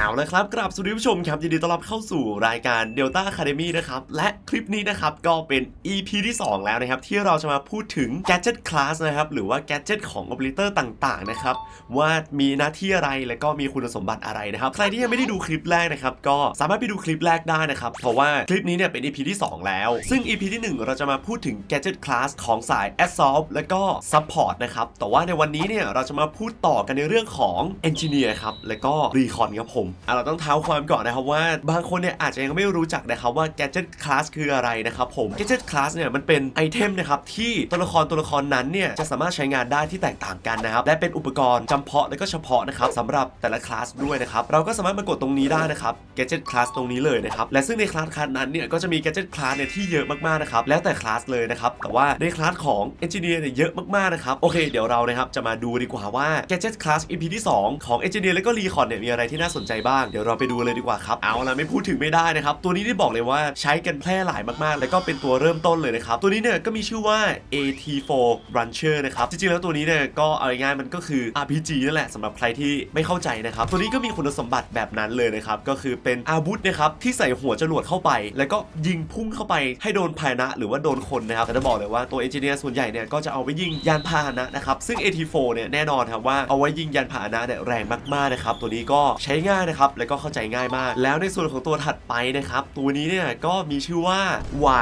เอาละครับกราบสวัสดีผู้ชมครับยินดีต้อนรับเข้าสู่รายการ Delta Academy นะครับและคลิปนี้นะครับก็เป็น EP ที่ 2 แล้วนะครับที่เราจะมาพูดถึง Gadget Class นะครับหรือว่า Gadget ของ Operator ต่างๆนะครับว่ามีหน้าที่อะไรและก็มีคุณสมบัติอะไรนะครับใครที่ยังไม่ได้ดูคลิปแรกนะครับก็สามารถไปดูคลิปแรกได้นะครับเพราะว่าคลิปนี้เนี่ยเป็น EP ที่ 2 แล้ว ซึ่ง EP ที่ 1 เราจะมาพูดถึง Gadget Class ของสาย Assault และก็ Support นะครับแต่ว่าในวันนี้เนี่ยเราจะมาพูดต่อกันในเรื่องของ Engineer ครับและก็ Recon ครับผมเราต้องเท้าความก่อนนะครับว่าบางคนเนี่ยอาจจะยังไม่รู้จักนะครับว่า Gadget Class คืออะไรนะครับผม Gadget Class เนี่ยมันเป็นไอเทมนะครับที่ตัวละครตัวละครนั้นเนี่ยจะสามารถใช้งานได้ที่แตกต่างกันนะครับและเป็นอุปกรณ์จำเพาะและก็เฉพาะนะครับสำหรับแต่ละคลาสด้วยนะครับเราก็สามารถมากดตรงนี้ได้นะครับ Gadget Class ตรงนี้เลยนะครับและซึ่งในคลาสคลาสนั้นเนี่ยก็จะมี Gadget Class เนี่ยที่เยอะมากๆนะครับแล้วแต่คลาสเลยนะครับแต่ว่าในคลาสของ Engineer เนี่ยเยอะมากๆนะครับโอเคเดี๋ยวเรานะครับจะมาดูดีกว่าว่า Gadget Class EP ที่ 2 ของ Engineer และก็ Recon เนี่ยมีอะไรที่น่าสนใจบ้าง เดี๋ยวเราไปดูเลยดีกว่าครับ เอาละไม่พูดถึงไม่ได้นะครับ ตัวนี้ได้บอกเลยว่าใช้กันแพร่หลายมากๆ แล้วก็เป็นตัวเริ่มต้นเลยนะครับ ตัวนี้เนี่ยก็มีชื่อว่า AT4 Rancher นะครับ จริงๆแล้วตัวนี้เนี่ยก็เอาง่ายๆมันก็คือ RPG นั่นแหละสำหรับใครที่ไม่เข้าใจนะครับ ตัวนี้ก็มีคุณสมบัติแบบนั้นเลยนะครับ ก็คือเป็นอาวุธนะครับที่ใส่หัวจรวดเข้าไป แล้วก็ยิงพุ่งเข้าไปให้โดนภายนะหรือว่าโดนคนนะครับแต่จะบอกเลยว่าตัวเอนจิเนียร์ส่วนใหญ่เนี่ยก็จะเอาไว้ยิงยานพาหนะนะครับซึ่ง AT4 เนี่ยแน่นอนครับว่าเอาไว้ยิงยานพาหนะเนี่ยแรงมากๆนะครับตัวนี้ก็ใช้ง่ายนะครับ แล้วก็เข้าใจง่ายมาก แล้วในส่วนของตัวถัดไปนะครับ ตัวนี้เนี่ยก็มีชื่อว่า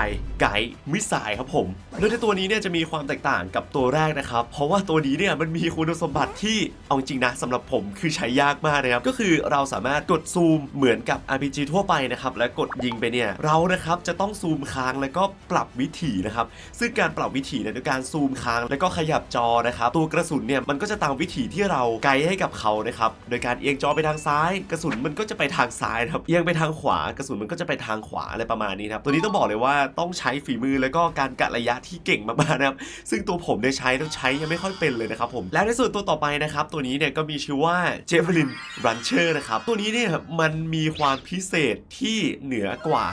Y ไก่มิสไซครับผม โดยในตัวนี้เนี่ยจะมีความแตกต่างกับตัวแรกนะครับ เพราะว่าตัวนี้เนี่ยมันมีคุณสมบัติที่เอาจริงนะสำหรับผมคือใช้ยากมากนะครับ ก็คือเราสามารถกดซูมเหมือนกับ RPG ทั่วไปนะครับ และกดยิงไปเนี่ยเรานะครับจะต้องซูมค้างแล้วก็ปรับวิถีนะครับ ซึ่งการปรับวิถีเนี่ยด้วยการซูมค้างแล้วก็ขยับจอนะครับตัวกระสุนเนี่ยมันก็จะตามวิถีที่เราไกด์ให้กับเขานะครับโดยการเอียงจอไปทางซ้าย กระสุนมันก็จะไปทางซ้ายนะครับเอียงไปทางขวากระสุนมันก็จะไปทางขวาอะไรประมาณนี้ครับตัวนี้ต้องบอกเลยว่าต้องใช้ฝีมือแล้วก็การกะระยะทีเก่งมากๆนะครับ ซึ่งตัวผมได้ใช้ต้องใช้ยังไม่ค่อยเป็นเลยนะครับผม และในส่วนตัวต่อไปนะครับ ตัวนี้เนี่ยก็มีชื่อว่าเจฟลินรันเชอร์นะครับ ตัวนี้เนี่ยมันมีความพิเศษที่เหนือกว่า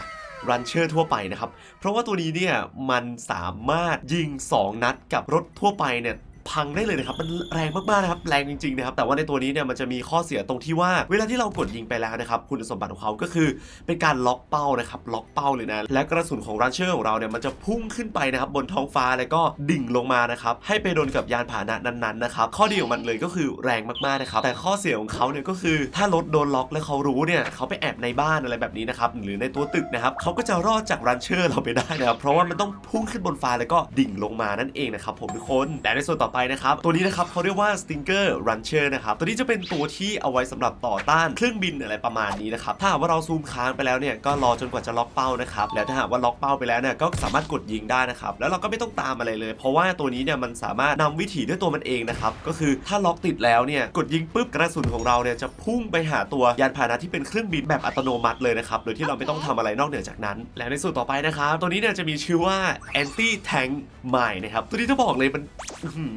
รันเชอร์ทั่วไปนะครับ เพราะว่าตัวนี้เนี่ยมันสามารถยิง 2 นัดกับรถทั่วไปเนี่ย พังได้เลยนะครับ มันแรงมากๆนะครับ แรงจริงๆนะครับ แต่ว่าในตัวนี้เนี่ยมันจะมีข้อเสียตรงที่ว่า เวลาที่เรากดยิงไปแล้วนะครับ คุณสมบัติของเขาก็คือเป็นการล็อกเป้านะครับ ล็อกเป้าเลยนะ และกระสุนของรันเชอร์ของเราเนี่ยมันจะพุ่งขึ้นไปนะครับบนท้องฟ้าแล้วก็ดิ่งลงมานะครับให้ไปโดนกับยานพาหนะนั้นๆนะครับข้อดีของมันเลยก็คือแรงมากๆนะครับแต่ข้อเสียของเขาเนี่ยก็คือถ้ารถโดนล็อกแล้วเขารู้เนี่ยเขาไปแอบในบ้านอะไรแบบนี้นะครับหรือในตัวตึกนะครับเขาก็จะรอดจากรันเชอร์เราไปได้นะครับเพราะว่ามันต้องพุ่งขึ้นบนฟ้าแล้วก็ดิ่งลงมานั่นเองนะครับผมทุกคนแต่ในส่วนต่อไปนะครับ ตัวนี้นะครับเขาเรียกว่า Stinger Rancher นะครับ ตัวนี้จะเป็นตัวที่เอาไว้สำหรับต่อต้านเครื่องบินอะไรประมาณนี้นะครับ ถ้าหากว่าเราซูมค้างไปแล้วเนี่ยก็รอจนกว่าจะล็อกเป้านะครับ แล้วถ้าหากว่าล็อกเป้าไปแล้วเนี่ยก็สามารถกดยิงได้นะครับ แล้วเราก็ไม่ต้องตามอะไรเลย เพราะว่าตัวนี้เนี่ยมันสามารถนำวิถีด้วยตัวมันเองนะครับ ก็คือถ้าล็อกติดแล้วเนี่ยกดยิงปุ๊บกระสุนของเราเนี่ยจะพุ่งไปหาตัวยานพาหนะที่เป็นเครื่องบินแบบอัตโนมัติเลยนะครับ โดยที่เราไม่ต้องทำอะไรนอกเหนือจากนั้น และในส่วนต่อไปนะครับ ตัวนี้เนี่ยจะมีชื่อว่า anti tank mine นะครับ ตัวนี้ถ้าบอกเลยมัน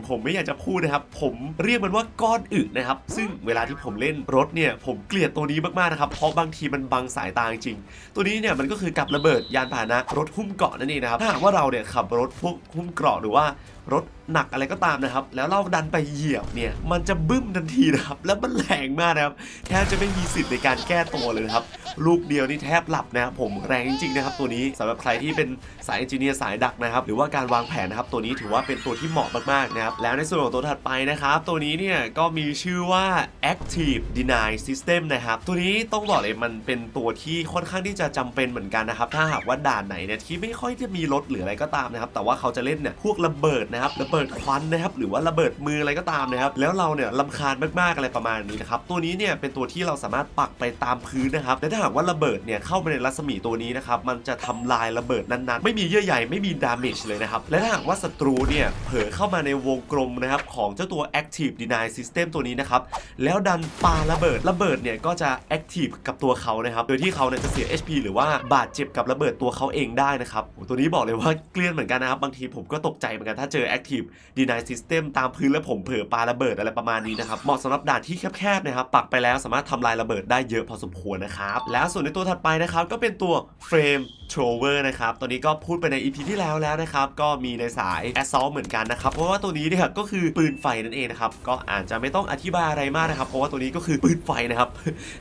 ผมไม่อยากจะพูดนะครับ ผมเรียกมันว่าก้อนอึนะครับ ซึ่งเวลาที่ผมเล่นรถเนี่ย ผมเกลียดตัวนี้มากๆนะครับ เพราะบางทีมันบังสายตาจริง ตัวนี้เนี่ยมันก็คือกับระเบิดยานพาหนะรถหุ้มเกราะนั่นเองนะครับ ถ้าหากว่าเราเนี่ยขับรถพวกหุ้มเกราะหรือว่ารถ หนักอะไรก็ตามนะครับ แล้วเราดันไปเหยียบเนี่ย มันจะบึ้มทันทีนะครับ แล้วมันแรงมากนะครับ แทบจะไม่มีสิทธิ์ในการแก้ตัวเลยนะครับ ลูกเดียวนี่แทบหลับนะครับผมแรงจริงๆนะครับ ตัวนี้สำหรับใครที่เป็นสายเอนจิเนียร์สายดักนะครับ หรือว่าการวางแผนนะครับ ตัวนี้ถือว่าเป็นตัวที่เหมาะมากๆนะครับ แล้วในส่วนของตัวถัดไปนะครับ ตัวนี้เนี่ยก็มีชื่อว่า Active Deny System นะครับ ตัวนี้ต้องบอกเลยมันเป็นตัวที่ค่อนข้างที่จะจำเป็นเหมือนกันนะครับ ถ้าหากว่าด่านไหนเนี่ยที่ไม่ค่อยจะมีรถหรืออะไรก็ตามนะครับ แต่ว่าเขาจะเล่นเนี่ยพวกระเบิดนะครับระเบิดควันนะครับหรือว่าระเบิดมืออะไรก็ตามนะครับแล้วเราเนี่ยลำคาญมากๆอะไรประมาณนี้นะครับตัวนี้เนี่ยเป็นตัวที่เราสามารถปักไปตามพื้นนะครับและถ้าหากว่าระเบิดเนี่ยเข้าไปในรัศมีตัวนี้นะครับมันจะทำลายระเบิดนั้นๆ ไม่มีเยื่อใยไม่มีดาเมจเลยนะครับและถ้าหากว่าศัตรูเนี่ยเผลอเข้ามาในวงกลมนะครับของเจ้าตัว Active Deny System ตัวนี้นะครับแล้วดันปาระเบิดระเบิดเนี่ยก็จะ Active กับตัวเขานะครับโดยที่เขาเนี่ยจะเสีย HP หรือว่าบาดเจ็บกับระเบิดตัวเขาเองได้นะครับโอ้ตัวนี้บอกเลยว่าเกลียนเหมือนกันนะครับบางทีผมก็ตกใจเหมือนกันถ้าเจอ Active Deny System ตามพื้นแล้วผมเผลอปาระเบิดอะไรประมาณนี้นะครับเหมาะสำหรับด่านที่แคบๆนะครับปักไปแล้วสามารถทำลายระเบิดได้เยอะพอสมควรนะครับแล้วส่วนในตัวถัดไปนะครับก็เป็นตัว Frame Thrower นะครับตัวนี้ก็พูดไปใน EP ที่แล้วแล้วนะครับก็มีในสาย Assault เหมือนกันนะครับเพราะว่าตัวนี้เนี่ยก็คือปืนไฟนั่นเองนะครับก็อาจจะไม่ต้องอธิบายอะไรมากนะครับเพราะว่าตัวนี้ก็คือปืนไฟนะครับ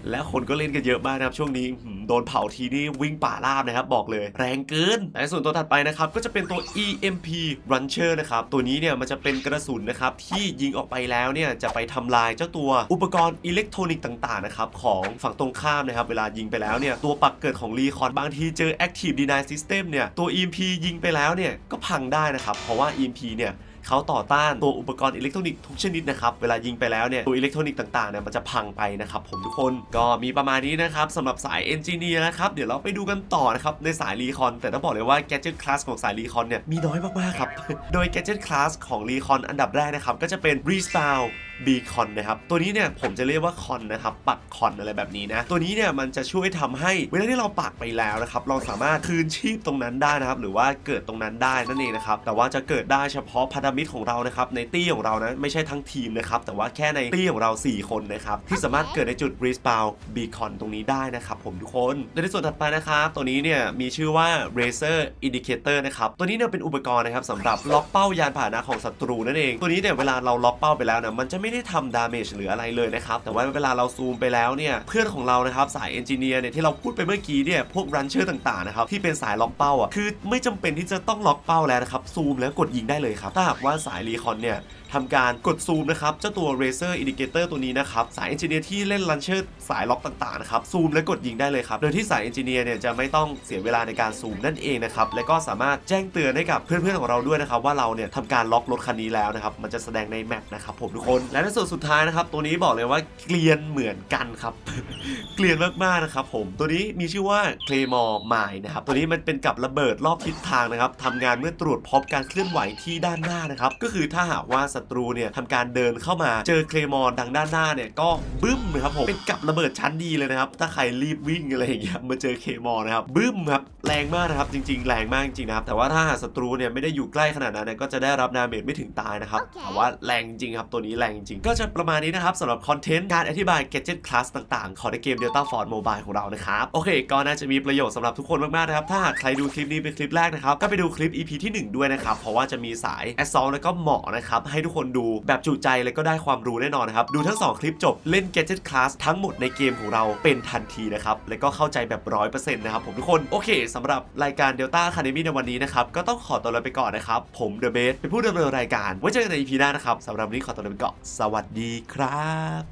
และคนก็เล่นกันเยอะมากนะครับช่วงนี้โดนเผาทีนี่วิ่งป่าราบนะครับบอกเลย แรงเกินและส่วนตัวถัดไปนะครับก็จะเป็นตัว EMP Launcher นะครับตัวนี้เนี่ยมันจะเป็นกระสุนนะครับที่ยิงออกไปแล้วเนี่ยจะไปทำลายเจ้าตัวอุปกรณ์อิเล็กทรอนิกส์ต่างๆนะครับของฝั่งตรงข้ามนะครับเวลายิงไปแล้วเนี่ยตัวปักเกิดของรีคอนบางทีเจอ Active Deny System เนี่ยตัว EMP ยิงไปแล้วเนี่ยก็พังได้นะครับเพราะว่า EMP เนี่ย เขาต่อต้านตัวอุปกรณ์อิเล็กทรอนิกส์ทุกชนิดนะครับ เวลายิงไปแล้วเนี่ยตัวอิเล็กทรอนิกส์ต่างๆเนี่ยมันจะพังไปนะครับผมทุกคนก็มีประมาณนี้นะครับสำหรับสายเอนจิเนียร์นะครับเดี๋ยวเราไปดูกันต่อนะครับในสายรีคอนแต่ต้องบอกเลยว่าแกจิตคลาสของสายรีคอนเนี่ยมีน้อยมากๆครับโดยแกจิตคลาสของรีคอนอันดับแรกนะครับก็จะเป็นรีสตาร์ บีคอนนะครับตัวนี้เนี่ยผมจะเรียกว่าคอนนะครับปักคอนอะไรแบบนี้นะตัวนี้เนี่ยมันจะช่วยทำให้เวลาที่เราปักไปแล้วนะครับเราสามารถคืนชีพตรงนั้นได้นะครับหรือว่าเกิดตรงนั้นได้นั่นเองนะครับแต่ว่าจะเกิดได้เฉพาะพันธมิตรของเรานะครับในตี้ของเรานะไม่ใช่ทั้งทีมนะครับแต่ว่าแค่ในตี้ของเรา 4 คนนะครับที่สามารถเกิดในจุด respawn beacon ตรงนี้ได้นะครับผมทุกคนและในส่วนถัดไปนะครับตัวนี้เนี่ยมีชื่อว่า Razer Indicator นะครับตัวนี้เนี่ยเป็นอุปกรณ์นะครับสำหรับล็อกเป้ายานพาหนะของศัตรูนั่นเองตัวนี้เนี่ยเวลาเราล็อกเป้าไปแล้วนี่ยมันจะไไม่ได้ทำดาเมจหรืออะไรเลยนะครับแต่ว่าเวลาเราซูมไปแล้วเนี่ยเพื่อนของเรานะครับสายเอนจิเนียร์เนี่ยที่เราพูดไปเมื่อกี้เนี่ยพวกรันเชอร์ต่างๆนะครับที่เป็นสายล็อกเป้าอะคือไม่จำเป็นที่จะต้องล็อกเป้าแล้วนะครับซูมแล้วกดยิงได้เลยครับถ้าหากว่าสายรีคอนเนี่ยทำการกดซูมนะครับเจ้าตัว Razer Indicator ตัวนี้นะครับสายเอนจิเนียร์ที่เล่นลันเชอร์สายล็อกต่างๆนะครับซูมและกดยิงได้เลยครับโดยที่สายเอนจิเนียร์เนี่ยจะไม่ต้องเสียเวลาในการซูมนั่นเองนะครับและก็สามารถแจ้งเตือนให้กับเพื่อนๆของเราด้วยนะครับว่าเราเนี่ยทำการล็อกรถคันนี้แล้วนะครับมันจะแสดงในแมปนะครับผมทุกคนและในส่วนสุดท้ายนะครับ ตัวนี้บอกเลยว่าเกลียนเหมือนกันครับ เกลียนมากๆนะครับผมตัวนี้มีชื่อว่า Claymore Mine นะครับตัวนี้มันเป็นกับระเบิดรอบทิศทางนะครับทำงานเมื่อตรวจพบการเคลื่อนไหวที่ด้านหน้านะครับก็คือถ้าหากว่าศัตรูเนี่ยทำการเดินเข้ามาเจอเคลมอร์ดังด้านหน้าเนี่ยก็บึ้มนะครับผมเป็นกับระเบิดชั้นดีเลยนะครับถ้าใครรีบวิ่งอะไรอย่างเงี้ยมาเจอเคลมอร์นะครับบึ้มครับแรงมากนะครับจริง ๆ แรงมากจริงๆนะครับแต่ว่าถ้าหากศัตรูเนี่ยไม่ได้อยู่ใกล้ขนาดนั้นเนี่ยก็จะได้รับดาเมจไม่ถึงตายนะครับโอเคแต่ว่าแรงจริงครับตัวนี้แรงจริงก็จะประมาณนี้นะครับสำหรับคอนเทนต์การอธิบาย Gadget Class ต่างๆ ของในเกม Delta Force Mobile ของเรานะครับ โอเค ก็น่าจะมีประโยชน์สำหรับทุกคนมากๆนะครับ ถ้าหากใครดูคลิปนี้เป็นคลิปแรกนะครับ ก็ไปดูคลิป EP ที่ 1 ด้วยนะครับ เพราะว่าจะมีสาย Assault แล้วก็หมาะนะครับ ให้ทุกคนดูแบบจุใจแล้วก็ได้ความรู้แน่นอนนะครับ ดูทั้ง 2 คลิปจบเล่น Gadget Class ทั้งหมดในเกมของเราเป็นทันทีนะครับแล้วก็เข้าใจแบบ100%นะครับผมทุกคนโอเคสำหรับรายการ Delta Academy ในวันนี้นะครับก็ต้องขอตัวลาไปก่อนนะครับผม The Base เป็นผู้ดำเนินรายการไว้เจอกันใน EP หน้านะครับสำหรับวันนี้ขอตัวลาไปก่อนสวัสดีครับ